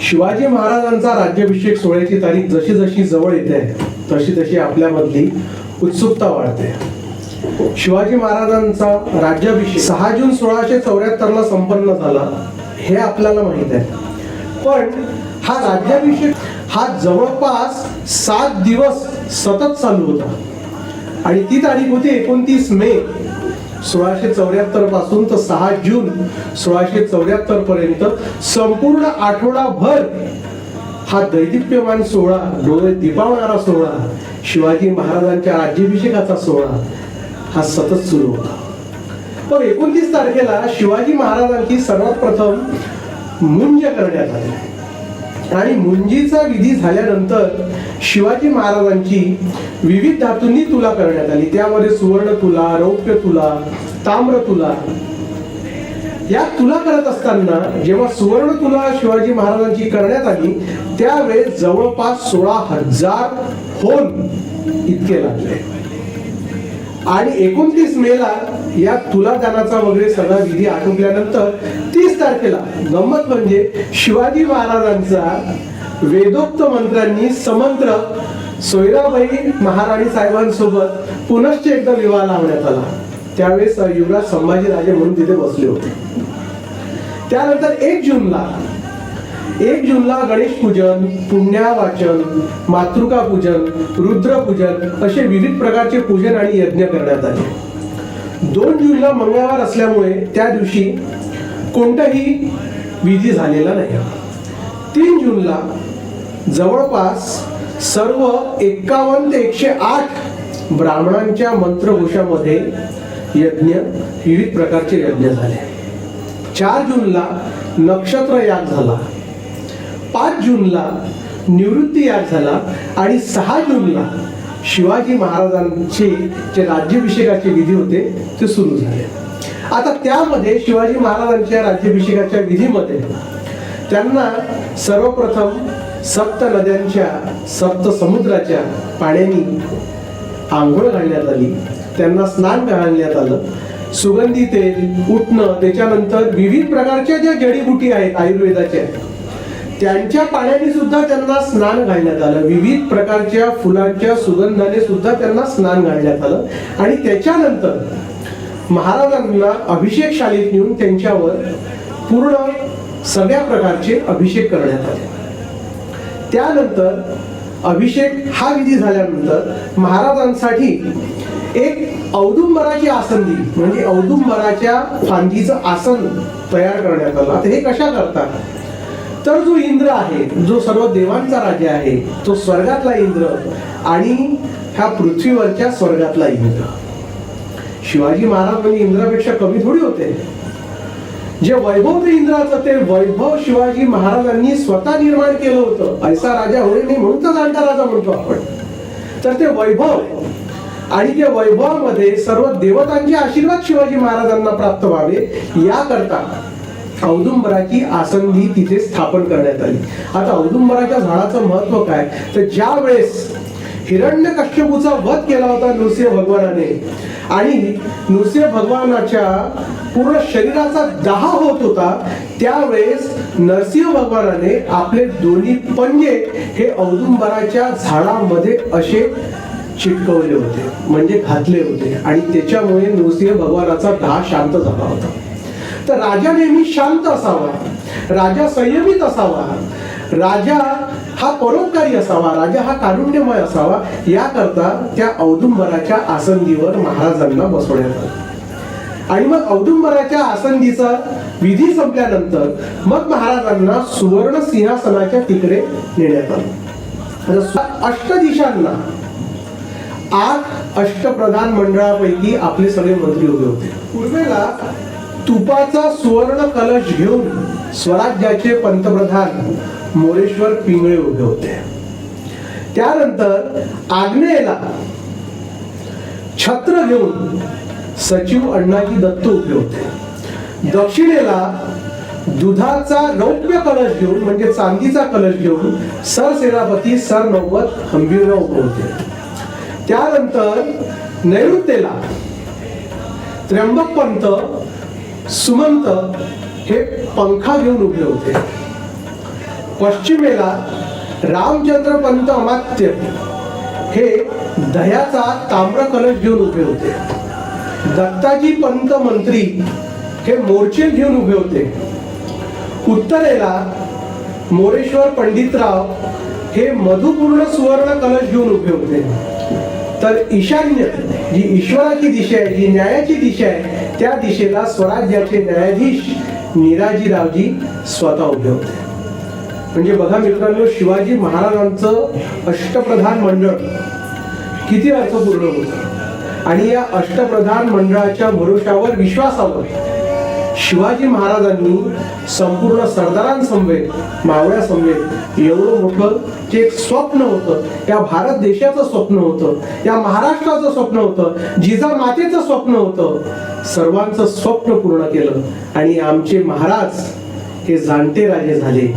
शिवाजी महाराजांचा राज्याभिषेक सोहळ्याची तारीख जशी जशी जवळ येते तशी तशी आपल्यामधली उत्सुकता वाढते. शिवाजी महाराजांचा राज्याभिषेक सहा जून सोळाशे चौऱ्याहत्तरला संपन्न झाला हे आपल्याला माहीत आहे. पण हा राज्याभिषेक हा जवळपास सात दिवस सतत चालू होता. आणि ती तारीख होती एकोणतीस मे सोळाशे चौऱ्याहत्तरपासून तर सहा जून सोळाशे चौऱ्याहत्तर पर्यंत संपूर्ण आठवडाभर हा दैदिप्यमान सोहळा डोळे दिपावणारा सोहळा शिवाजी महाराजांच्या राज्याभिषेकाचा सोहळा हा सतत सुरू होता. पण एकोणतीस तारखेला शिवाजी महाराजांची सर्वात प्रथम मुंज करण्यात आली. आणि मुंजीचा विधी झाल्यानंतर शिवाजी महाराजांची विविध धातूंनी तुला करण्यात आली. त्यामध्ये सुवर्ण तुला रौप्य तुला ताम्र तुला. या तुला करत असताना जेव्हा सुवर्ण तुला शिवाजी महाराजांची करण्यात आली त्यावेळेस जवळपास सोळा हजार होन इतके लागले. आणि एकोणतीस मेला या तुलादानाचा वगैरे सगळा विधी आटोपल्यानंतर तीस तारखेला गंमत म्हणजे शिवाजी महाराजांचा वेदोक्त मंत्र्यांनी समंत्र सोयराबाई महाराणी साहेबांसोबत पुनश्च एकदा विवाह लावण्यात आला. त्यावेळेस युवराज संभाजीराजे म्हणून तिथे बसले होते. त्यानंतर एक जूनला एक जूनला गणेश पूजन पुण्यावाचन मातृका पूजन रुद्रपूजन असे विविध प्रकारचे पूजन आणि यज्ञ करण्यात आले. दोन जूनला मंगळवार असल्यामुळे त्या दिवशी कोणताही विधी झालेला नाही. तीन जूनला जवळपास सर्व एक्कावन्न ते एकशे आठ ब्राह्मणांच्या मंत्रघोषामध्ये यज्ञ विविध प्रकारचे यज्ञ झाले. चार जूनला नक्षत्र याग झाला. पाच जूनला निवृत्ती याग झाला आणि सहा जूनला शिवाजी महाराजांचे जे राज्याभिषेकाचे विधी होते ते सुरू झाले. आता त्यामध्ये शिवाजी महाराजांच्या राज्याभिषेकाच्या विधीमध्ये त्यांना सर्वप्रथम सप्त नद्यांच्या सप्त समुद्राच्या पाण्याने आंघोळ घालण्यात आली. त्यांना स्नान घालण्यात आलं. सुगंधी तेल उठणं त्याच्यानंतर विविध प्रकारच्या ज्या जडीबुटी आहेत आयुर्वेदाच्या त्यांच्या पाण्याने सुद्धा त्यांना स्नान घालण्यात आलं. विविध प्रकारच्या फुलांच्या सुगंधाने सुद्धा त्यांना स्नान घालण्यात आलं. आणि त्याच्यानंतर महाराजांना अभिषेक शाळेत नेऊन त्यांच्यावर पूर्ण सगळ्या प्रकारचे अभिषेक करण्यात आले. त्यानंतर अभिषेक हा विधी झाल्यानंतर महाराजांसाठी एक औदुंबराची आसंदी म्हणजे औदुंबराच्या फांदीचं आसन तयार करण्यात आलं. आता हे कशा करतात? तर जो इंद्र आहे जो सर्व देवांचा राजा आहे तो स्वर्गातला इंद्र आणि ह्या पृथ्वीवरच्या स्वर्गातला इंद्र. शिवाजी महाराज म्हणजे इंद्रापेक्षा कमी थोडी होते. जे वैभव ते इंद्राचं ते वैभव शिवाजी महाराजांनी स्वतः निर्माण केलं होतं. ऐसा राजा होणे नाही म्हणून तर जाणता राजा म्हणतो आपण. तर ते वैभव आणि त्या वैभवामध्ये सर्व देवतांचे आशीर्वाद शिवाजी महाराजांना प्राप्त व्हावे याकरता औदुंबराची आसंदी तिथे स्थापन करण्यात आली. आता औदुंबराच्या झाडाचं महत्त्व काय? तर ज्या वेळेस हिरण्य कश्यपूचा वध केला होता नृसिंह भगवानाने आणि नृसिंह भगवानाच्या पूर्ण शरीराचा दाह होत होता त्यावेळेस नरसिंह भगवानाने आपले दोन्ही पंजे हे औदुंबराच्या झाडामध्ये असे चिटकवले होते म्हणजे घातले होते आणि त्याच्यामुळे नृसिंह भगवानाचा दाह शांत झाला होता. तर राजा नेहमी शांत असावा. राजा संयमित असावा. राजा हा परोपकारी असावा. राजा हा कारुण्यमय असावा. याकरता त्या औदुंबराच्या आसंदीवर महाराजांना बसवण्यात आलं. आणि मग औदुंबराच्या आसंदीचा विधी संपल्यानंतर मग महाराजांना सुवर्ण सिंहासनाच्या तिकडे नेण्यात आलं. आता सु- अष्टदिशांना आठ अष्टप्रधान मंडळापैकी आपले सगळे मंत्री उभे होते. पूर्वेला तुपाचा सुवर्ण कलश घेऊन स्वराज्याचे पंतप्रधान मोरेश्वर पिंगळे उभे होते. त्यानंतर आग्नेयला छत्र घेऊन सचिव अण्णाजी दत्त उभे होते. दक्षिणेला दुधाचा रौप्य कलश घेऊन म्हणजे चांदीचा कलश घेऊन सरसेनापती सर नव्वद हंबीरराव उभे होते. त्यानंतर नैऋत्येला त्र्यंबक पंत सुमंत हे पंखा घेऊन उभे होते. पश्चिमेला रामचंद्र पंत अमात्य हे दह्याचा ताम्र कलश घेऊन उभे होते. दत्ताजी पंत मंत्री हे मोर्चे घेऊन उभे होते. उत्तरेला मोरेश्वर पंडितराव हे मधुपूर्ण सुवर्ण कलश घेऊन उभे होते. तर ईशान्य जी ईश्वराची दिशा आहे जी न्यायाची दिशा आहे त्या दिशेला स्वराज्याचे न्यायाधीश निराजीरावजी स्वतः उभे होते. म्हणजे बघा मित्रांनो शिवाजी महाराजांचं अष्टप्रधान मंडळ किती अर्थपूर्ण होतं. आणि या अष्टप्रधान मंडळाच्या भरोशावर विश्वासावर शिवाजी महाराजांनी संपूर्ण सरदारांसमवेत मावळ्यासमवेत एवढं मोठं जे एक स्वप्न होतं या भारत देशाचं स्वप्न होतं या महाराष्ट्राचं स्वप्न होतं जिजा मातेचं स्वप्न होतं सर्वांचं स्वप्न पूर्ण केलं. आणि आमचे महाराज हे जाणते राजे झाले.